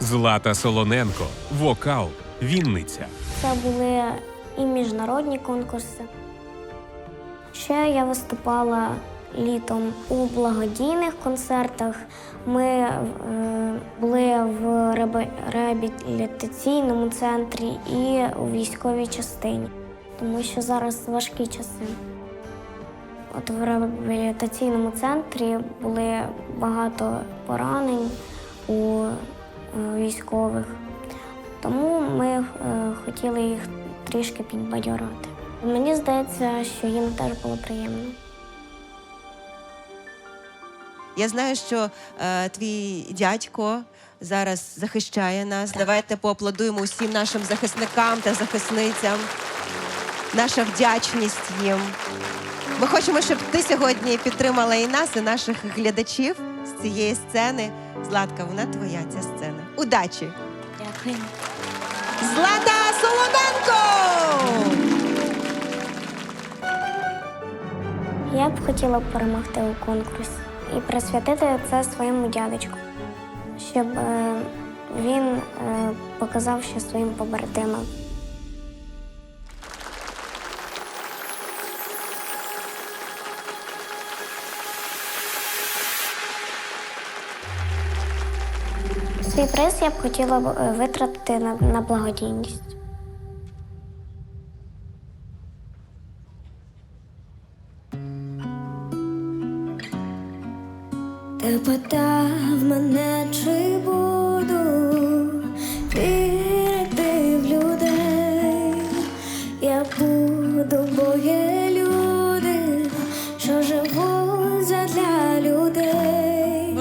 Злата Солоненко, вокал, Вінниця. Це були і міжнародні конкурси. Ще я виступала літом у благодійних концертах. Ми е, були в реабі- реабілітаційному центрі і у військовій частині, тому що зараз важкі часи. От в реабілітаційному центрі були багато поранень у військових. Тому ми е, хотіли їх трішки підбадьорити. Мені здається, що їм теж було приємно. Я знаю, що е, твій дядько зараз захищає нас. Давайте поаплодуємо усім нашим захисникам та захисницям. Наша вдячність їм. Ми хочемо, щоб ти сьогодні підтримала і нас, і наших глядачів з цієї сцени. Златка, вона твоя ця сцена. Удачі! Дякую. Злата Солоненко! Я б хотіла перемогти у конкурсі і присвятити це своєму дядечку, щоб е, він е, показав ще своїм побратимам. Свій приз я б хотіла е, витратити на, на благодійність. Ти питав мене, чи буду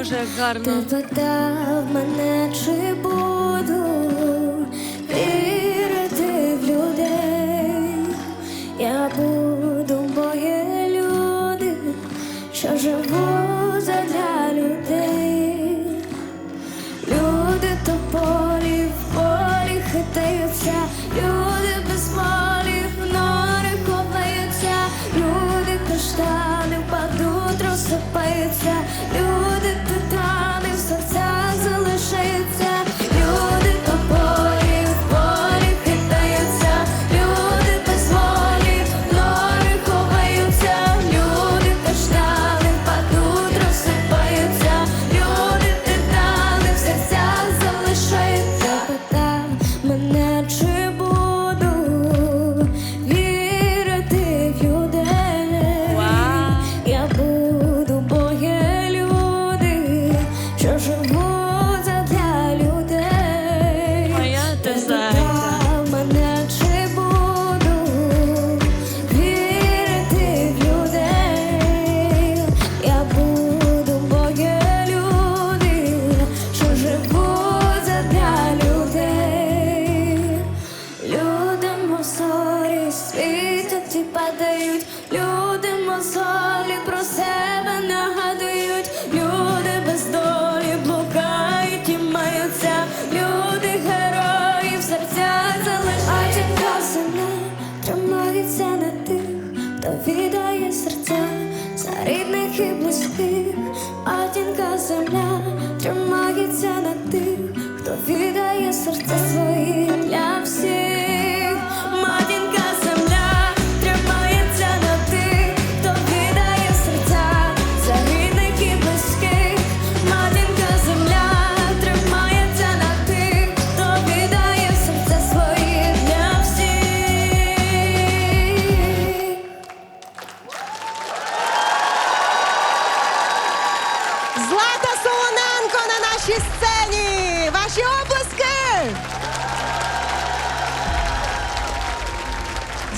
Боже, як гарно. Ти питав мене, чи буду вірити в людей. Я буду, бо є люди, що живуть хто віддає серця за рідних і близьких. Матінка земля тримається на тих, хто віддає серця свої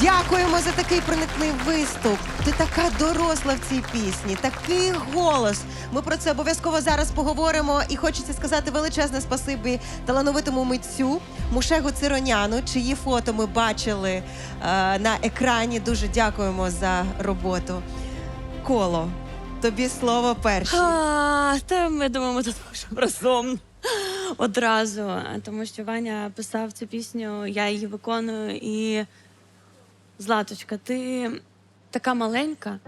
Дякуємо за такий проникний виступ. Ти така доросла в цій пісні, такий голос. Ми про це обов'язково зараз поговоримо. І хочеться сказати величезне спасибі талановитому митцю Мушегу Цироняну, чиї фото ми бачили е, на екрані. Дуже дякуємо за роботу. Коло, тобі слово перше. Та ми думаємо, тут разом одразу. Тому що Ваня писав цю пісню, я її виконую. І Златочка, ти така маленька,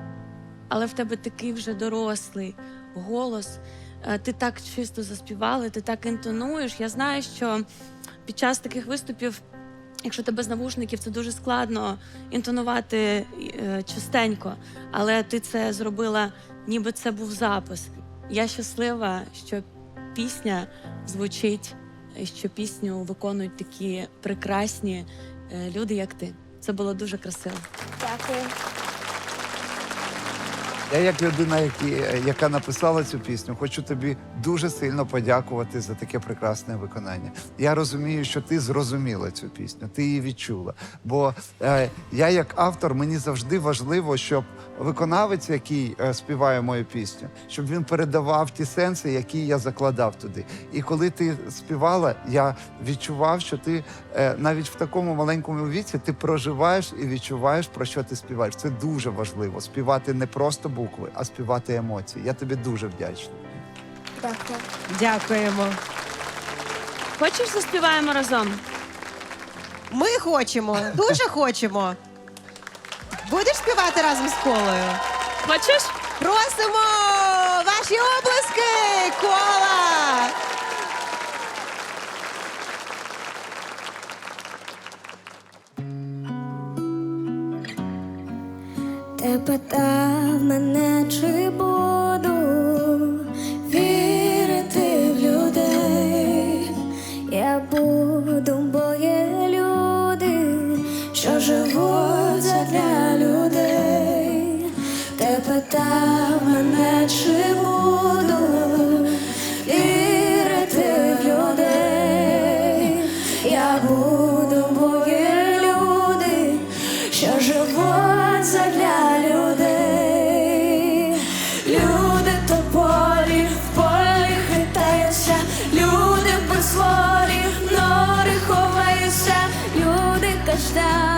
але в тебе такий вже дорослий голос. е, ти так чисто заспівала, ти так інтонуєш. Я знаю, що під час таких виступів, якщо ти без навушників, це дуже складно інтонувати е, частенько, але ти це зробила, ніби це був запис. Я щаслива, що пісня звучить, що пісню виконують такі прекрасні е, люди, як ти. Це було дуже красиво. Дякую. Я, як людина, які, яка написала цю пісню, хочу тобі дуже сильно подякувати за таке прекрасне виконання. Я розумію, що ти зрозуміла цю пісню, ти її відчула. Бо е, я, як автор, мені завжди важливо, щоб виконавець, який е, співає мою пісню, щоб він передавав ті сенси, які я закладав туди. І коли ти співала, я відчував, що ти е, навіть в такому маленькому віці ти проживаєш і відчуваєш, про що ти співаєш. Це дуже важливо. Співати не просто букви, а співати емоції. Я тобі дуже вдячний. Дякую. Дякуємо. Хочеш заспіваємо разом? Ми хочемо, дуже хочемо. Будеш співати разом з колою? Хочеш? Просимо ваші обласки, кола! Ти питав мене, чи буду люди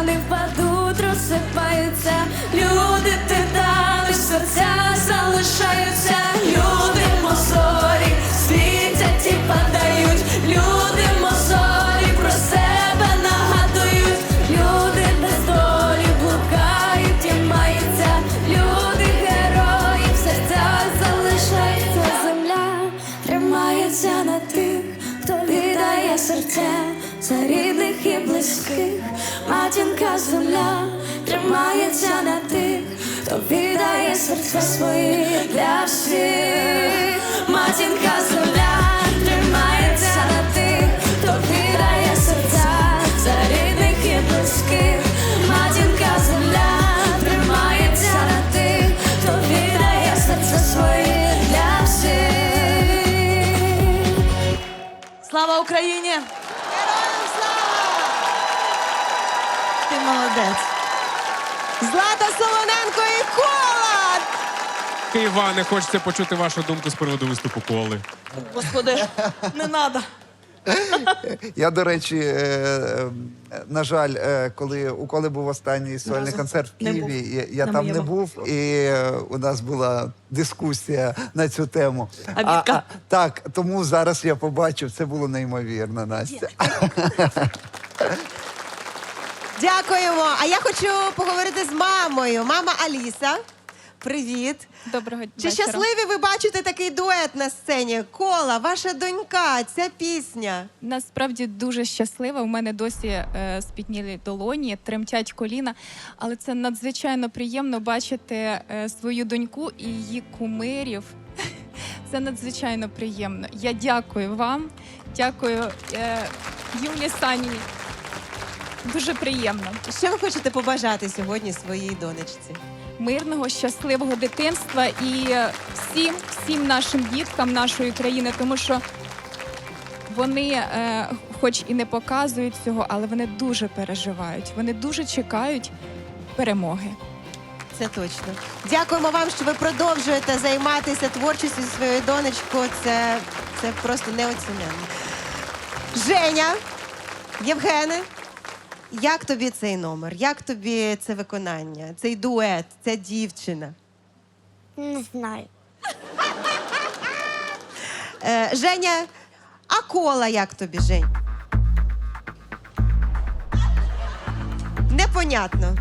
серця свої для всіх. Матінка земля тримається на тих, хто віддає серця за рідних і близьких. Матінка земля тримається на тих, хто віддає серця свої для всіх. Слава Україні! Ти молодець. Злата Солоненко і кола! Іване, хочеться почути вашу думку з приводу виступу коли. Господи, не треба. Я, до речі, е, е, на жаль, е, коли у коли був останній сольний концерт в не Києві, я, я На там не моєму. був, і е, у нас була дискусія на цю тему. А Вітка? так, тому зараз я побачив, це було неймовірно, Настя. Дякуємо. А я хочу поговорити з мамою. Мама Аліса. Привіт. Доброго Чи вечора. щасливі ви бачите такий дует на сцені? Кола, ваша донька, ця пісня. Насправді дуже щаслива. У мене досі е, спітнілі долоні, тремтять коліна. Але це надзвичайно приємно бачити е, свою доньку і її кумирів. Це надзвичайно приємно. Я дякую вам, дякую е, Юлі Саніній. Дуже приємно. Що ви хочете побажати сьогодні своїй донечці? мирного, щасливого дитинства і всім, всім нашим діткам нашої країни, тому що вони, е, хоч і не показують цього, але вони дуже переживають. Вони дуже чекають перемоги. Це точно. Дякуємо вам, що ви продовжуєте займатися творчістю зі своєю донечкою. Це, це просто неоціненно. Женя, Євгене, як тобі цей номер? Як тобі це виконання, цей дует, ця дівчина? Не знаю. Е, Женя, а кола як тобі, Жень? Непонятно.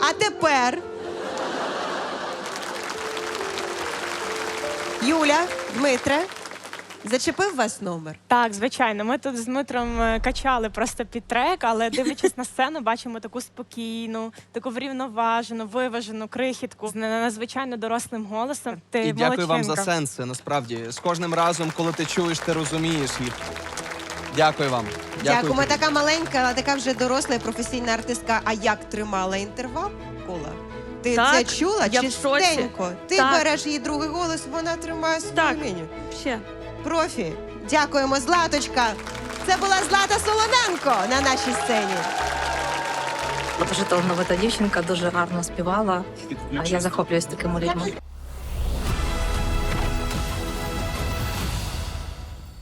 А тепер Юля, Дмитре, зачепив вас номер? Так, звичайно, ми тут з Дмитром е, качали просто під трек, але дивлячись на сцену, бачимо таку спокійну, таку врівноважену, виважену крихітку з надзвичайно дорослим голосом. Ти І дякую вам за молодчинка. сенси. Насправді, з кожним разом, коли ти чуєш, ти розумієш їх. Дякую вам. Дякуємо. тобі. Така маленька, але така вже доросла і професійна артистка. А як тримала інтервал? Кола? Ти Так, це чула? я в шоці. Чистенько. Ти Так. береш її другий голос, вона тримає свою Так. лінію. Ще. Профі. Дякуємо, Златочка. Це була Злата Солоненко на нашій сцені. Дуже талановита дівчинка, дуже гарно співала. Я захоплююсь такими людьми.